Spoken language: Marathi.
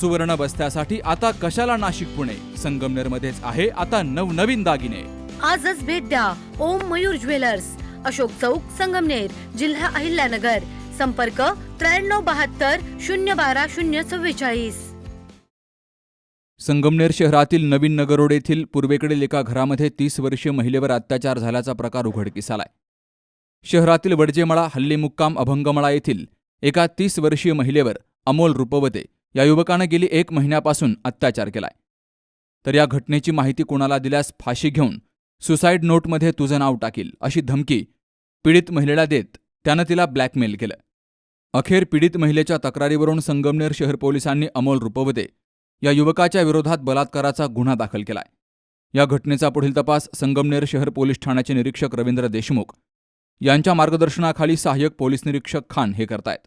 सुवर्ण बस्त्यासाठी आता कशाला नाशिक पुणे? संगमनेर मध्येच आहे आता नवनवीन दागिने. आजच भेट द्या ओम मयूर ज्वेलर्स. अशोक चौक संगमनेर जिल्हा अहिल्यानगर. संपर्क त्र्याण्णव बहात्तर शून्य बारा शून्य चव्वेचाळीस. संगमनेर शहरातील नवीन नगर रोड येथील पूर्वेकडील एका घरामध्ये तीस वर्षीय महिलेवर अत्याचार झाल्याचा प्रकार उघडकीस आलाय शहरातील वडजेमळा हल्ली मुक्काम अभंगमळा येथील एका तीस वर्षीय महिलेवर अमोल रुपवते. या युवकानं गेली एक महिन्यापासून अत्याचार केलाय. तर या घटनेची माहिती कोणाला दिल्यास फाशी घेऊन सुसाईड नोटमध्ये तुझं नाव टाकील अशी धमकी पीडित महिलेला देत त्यानं तिला ब्लॅकमेल केलं. अखेर पीडित महिलेच्या तक्रारीवरून संगमनेर शहर पोलिसांनी अमोल रुपवते या युवकाच्या विरोधात बलात्काराचा गुन्हा दाखल केलाय. या घटनेचा पुढील तपास संगमनेर शहर पोलीस ठाण्याचे निरीक्षक रवींद्र देशमुख यांच्या मार्गदर्शनाखाली सहाय्यक पोलीस निरीक्षक खान हे करतायत.